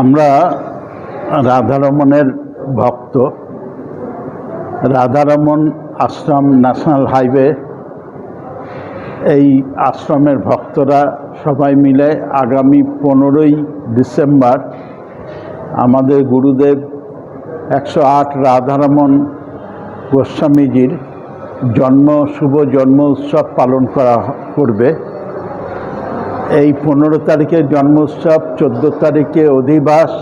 আমরা রাধারমণের ভক্ত। রাধারমণ আশ্রম national highway, এই আশ্রমের ভক্তরা সবাই মিলে আগামী পনেরোই ডিসেম্বর আমাদের গুরুদেব একশো আট রাধারমণ গোস্বামীজির জন্ম, শুভ জন্ম উৎসব পালন করা করবে। এই পনেরো তারিখে জন্মোৎসব, চোদ্দ তারিখে অধিবাস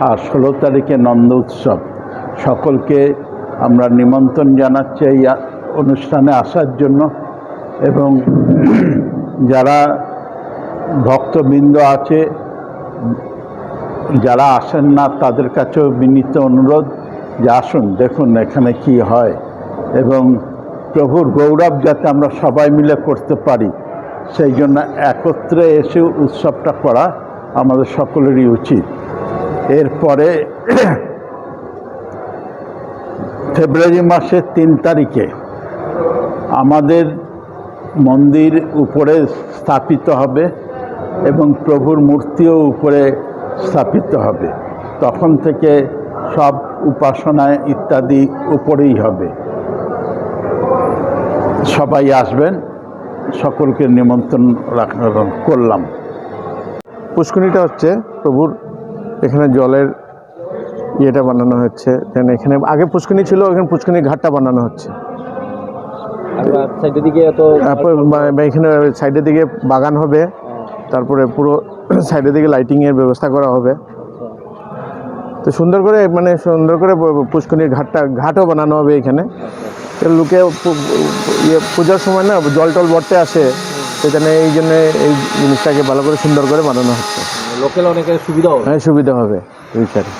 আর ষোলো তারিখে নন্দ উৎসব। সকলকে আমরা নিমন্ত্রণ জানাচ্ছি এই অনুষ্ঠানে আসার জন্য এবং যারা ভক্তবৃন্দ আছে, যারা আসেন না, তাদের কাছেও বিনীত অনুরোধ যে আসুন, দেখুন এখানে কি হয়। এবং প্রভুর গৌরব যাতে আমরা সবাই মিলে করতে পারি। সেই জন্য একত্রে এসে উৎসবটা করা আমাদের সকলেরই উচিত। এরপরে ফেব্রুয়ারি মাসের তিন তারিখে আমাদের মন্দির উপরে স্থাপিত হবে এবং প্রভুর মূর্তিও উপরে স্থাপিত হবে। তখন থেকে সব উপাসনায় ইত্যাদি উপরেই হবে। সবাই আসবেন। সকলকে নিমন্ত্রণ রাখা করলাম। পুষ্করিণীটা হচ্ছে প্রভুর এখানে জলের ইয়েটা বানানো হচ্ছে। দেন এখানে আগে পুষ্করিণী ছিল এখানে পুষ্করিণী ঘাটটা বানানো হচ্ছে। আর সাইডের দিকে তারপর এখানে সাইডের দিকে বাগান হবে। তারপরে পুরো সাইডের দিকে লাইটিংয়ের ব্যবস্থা করা হবে। তো সুন্দর করে মানে সুন্দর করে প- পুষ্করিণীর ঘাটটা ঘাটও বানানো হবে এখানে। তো লোকে ইয়ে পূজার সময় না জল টল বর্তে আসে। সেখানে এই জন্য এই জিনিসটাকে ভালো করে সুন্দর করে বানানো হচ্ছে। লোকাল অনেকের হবে। হ্যাঁ সুবিধা হবে। ফিউচারে